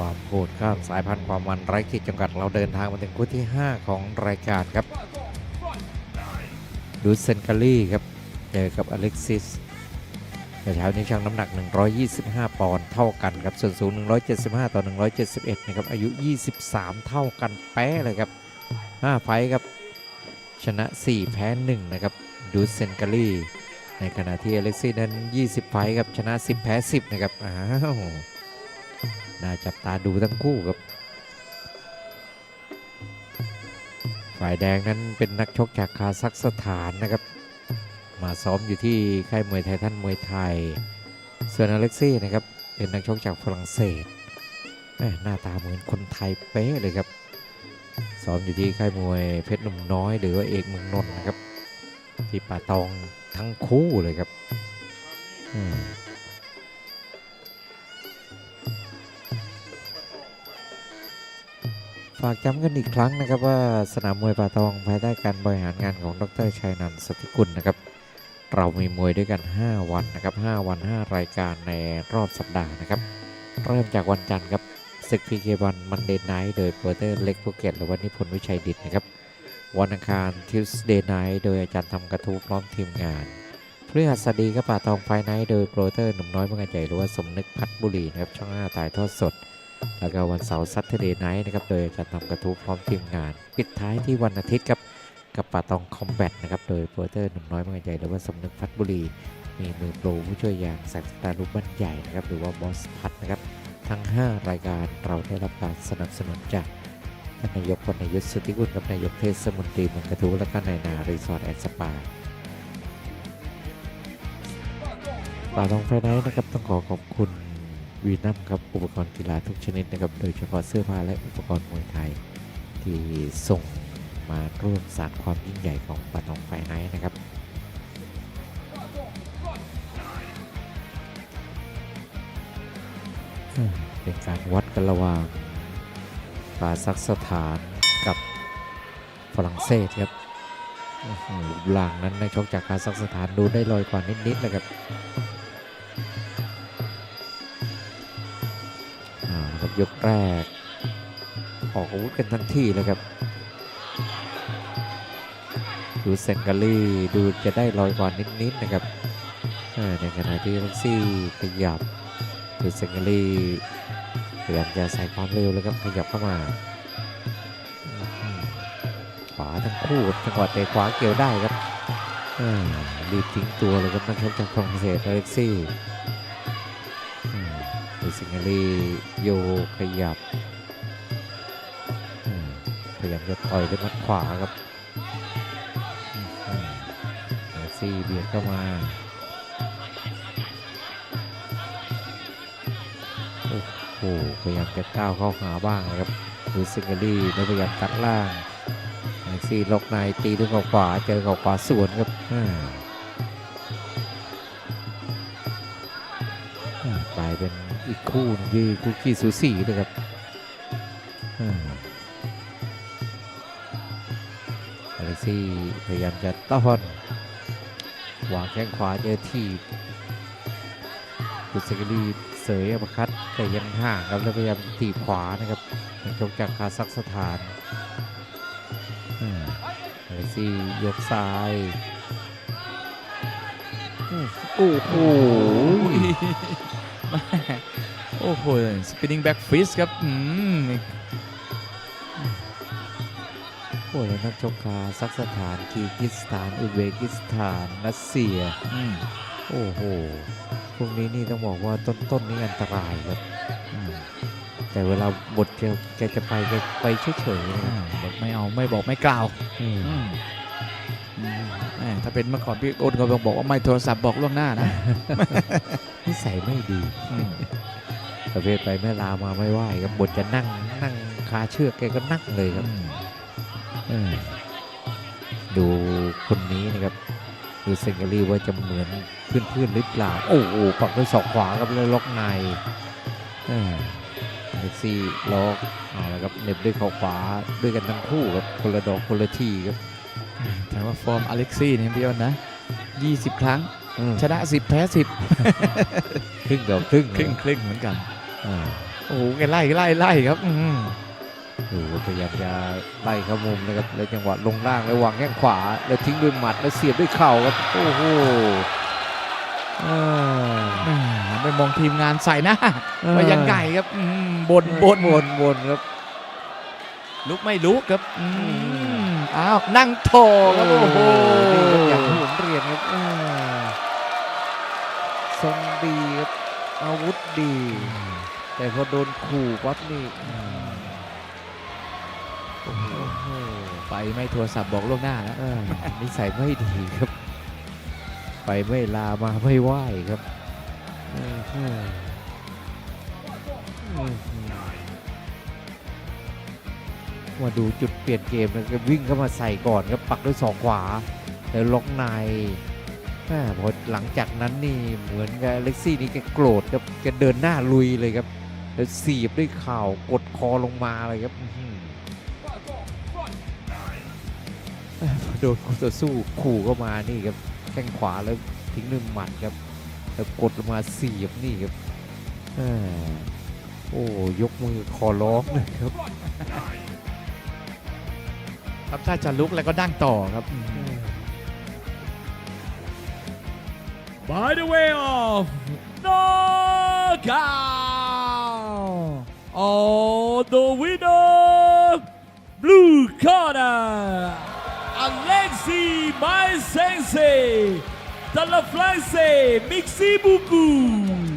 ความโหดข้ามสายพันธุ์ความมันไร้ขีดจำกัดเราเดินทางมาถึงคู่ที่ 5 ของรายการครับดูเซนกาลี่ครับเจอกับอเล็กซิสแต่เช้านี้ช่างน้ำหนัก 125 ปอนด์เท่ากันครับ ส่วนสูง 175 ต่อ 171 นะครับ อายุ 23 เท่ากันแป๊ะเลยครับ 5 ไฟครับ ชนะ 4 แพ้ 1 นะครับ ดูเซนกาลีในขณะที่อเล็กซี่นั้น 20 ไฟครับ ชนะ 10 แพ้ 10 นะครับ อ้าว น่าจับตาดูทั้งคู่ครับ ฝ่ายแดงนั้นเป็นนักชกจากคาซัคสถานนะครับ มาซ้อมอยู่ที่ค่ายมวยไทยทันมวยไทย ส่วนอเล็กซี่นะครับเป็นนักชกจากฝรั่งเศสหน้าตาเหมือนคนไทยเป๊ะเลยครับซ้อมอยู่ที่ค่ายมวยเพชรหนุ่มน้อยหรือว่าเอกเมืองนนท์นะครับ ที่ป่าตองทั้งคู่เลยครับ ฝากย้ำกันอีกครั้งนะครับว่าสนามมวยป่าตองภายใต้การบริหารงานของดรชัยนันท์สติกุลนะครับ เรามีมวยด้วยกัน 5 วันนะครับ 5 วัน 5 รายการในรอบสัปดาห์นะครับ เริ่มจากวันจันทร์ครับศึกพีเควันมันเดย์ไนท์โดยโปรเตอร์เล็กภูเก็ตหรือว่านิพนธ์วิชัยดิตนะครับ วันอังคารทิวส์เดย์ไนท์โดยอาจารย์ทำกระทู้พร้อมทีมงานพฤหัสบดีก็ป่าตองไฟไนท์โดยโปรเตอร์หนุ่มน้อยเมืองใหญ่หรือว่าสมนึกพัฒน์บุรีนะครับช่อง5ถ่ายทอดสด แล้วก็วันเสาร์ซัตเทเดย์ไนท์นะครับ โดยอาจารทำกระทู้พร้อมทีมงาน ปิดท้ายที่วันอาทิตย์ครับ กับป่าตองคอมแบทนะครับ โดยโปรเตอร์หนุ่มน้อยมืองใหญ่หรือว่าสมนึกพัฒน์บุรี มีมือโปรผู้ช่วยอย่างศักตาลุบันใหญ่นะครับ หรือว่าบอสพัฒน์นะครับ ทั้ง 5 รายการเราได้รับการสนับสนุนจากท่านนายกพลนายกสุธิกุลกับนายกเทศมนตรีเมืองกระทู้และก็นายนารีสอร์ทแอนด์สปาป่าตองไฟไนท์นะครับต้องขอขอบคุณ วีนัมครับอุปกรณ์กีฬาทุกชนิดนะครับโดยเฉพาะเสื้อผ้าและอุปกรณ์มวยไทย ที่ส่งมาร่วมสานความยิ่งใหญ่ของป่าตองไฟไนท์นะครับเป็นการวัดกันระหว่างปาซักสถานกับฝรั่งเศสครับอื้อหือหลังนั้นในชกจากคาซัคสถานดูได้ลอยกว่านิดๆเลยครับ ครับยกแรก ออกอาวุธกันทันทีเลยครับ ดูเซนกาลี่ดูจะได้ลอยกว่านิดๆนะครับอ่าในขณะที่ลักซี่ขยับดูเซนกาลี่พยายามจะใส่ความเร็วแล้วครับขยับเข้ามาขวาทั้งคู่จังหวะเตะขวาเกี่ยวได้ครับรีบทิ้งตัวเลยครับนักชกจากฝรั่งเศสอเล็กซี่ ดูสิงห์ลีโยขยับพยายามจะต่อยด้วยมัดขวาครับอืมอืมเมสซี่เบียดเข้ามาโอ้โหพยายามจะก้าวเข้าหาบ้างนะครับดูสิงห์ลีแล้วพยายามตัดล่างเมสซี่ล็อกในตีด้วยเขาขวาเจอเขาขวาสวนครับ เป็นอีกคู่ที่คู่ขี้สูสีเลยครับอาอเล็กซี่พยายามจะต้อนวางแข้งขวาเจอทีบกุสกรีเสยอัปคัดแต่ยังห่างครับแล้วพยายามตีขวานะครับนักชกจากคาซัคสถานอาอเล็กซี่ยกซ้ายโอืม โอ้โหแม่โอ้โห spinning back fist ครับอืมโอ้แล้วนักชกคาซัคสถานคีร์กิสถาน อุซเบกิสถาน รัสเซีย อืมโอ้โห พวกนี้นี่ต้องบอกว่าต้นๆนี่อันตรายครับอืมแต่เวลาบทแกแกจะไปแกไปเฉยๆนะคอ่ารับบอกไม่เอาไม่บอกไม่กล่าวอืม อืมอืมแม่ ถ้าเป็นเมื่อก่อนพี่โอนก็บอกว่าไม่โทรศัพท์บอกล่วงหน้านะนิสัยไม่ดีอืมประเภทไปแม่ลามาไม่ไหวครับบทจะนั่งนั่งคาเชือกแกก็นั่งเลยครับเออดูคนนี้นะครับดูเซงเกอรี่ว่าจะเหมือนเพื่อนๆหรือเปล่า โอ้โหปักด้วยศอกขวาครับแล้วล็อกในเออเมสซี่ล็อกเอาละครับเหน็บด้วยเข่าขวาด้วยกันทั้งคู่ครับคนละดอกคนละทีครับ แต่ว่าฟอร์มอเล็กซี่เนี่ยพี่อ้นนะ 20 ครั้งอืมชนะ 10 แพ้ 10 ครึ่งต่อครึ่งครึ่งครึ่งเหมือนกันอ่าโอ้โหแกไล่ไล่ไล่ครับอืมดูพยายามจะไล่เข้ามุมนะครับ แล้วจังหวะลงล่างแล้ววางแข้งขวา แล้วทิ้งด้วยหมัดแล้วเสียบด้วยเข่าครับ โอ้โหอ่าอ่าไปมองทีมงานใส่หน้าเออว่ายังไงครับอืมบนบนบนบนครับ ลุกไม่ลุกครับอืมอ้าวนั่งโถครับโอ้โหนี่ครับอย่างที่ผมเรียนครับอ่าทรงดีครับอาวุธดี แต่พอโดนขู่ปั๊บนี่โอ้โหไปไม่โทรศัพท์บอกล่วงหน้าแล้วอ่านิสัยไม่ดีครับ ไปไม่ลามาไม่ไหวครับอื้อหืออื้อหือ มาดูจุดเปลี่ยนเกมนะครับวิ่งเข้ามาใส่ก่อนครับปักด้วยสองขวา แล้วล็อกในพอหลังจากนั้นนี่เหมือนกับเล็กซี่นี่แกโกรธครับแกเดินหน้าลุยเลยครับ แล้วเสียบด้วยเข่าวกดคอลงมาเลยครับโดนคู่ต่อสู้ขู่เข้ามานี่ครับแข้งขวาแล้วทิ้งด้วยหมัดครับ แล้วกดลงมาเสียบนี่ครับโอ้ยกมือขอร้องเลยครับ ครับถ้าจะลุกแล้วก็ดั้งต่อครับ By the way of knockout on the winner blue corner Alexi My Sensei de la France Mixi Buku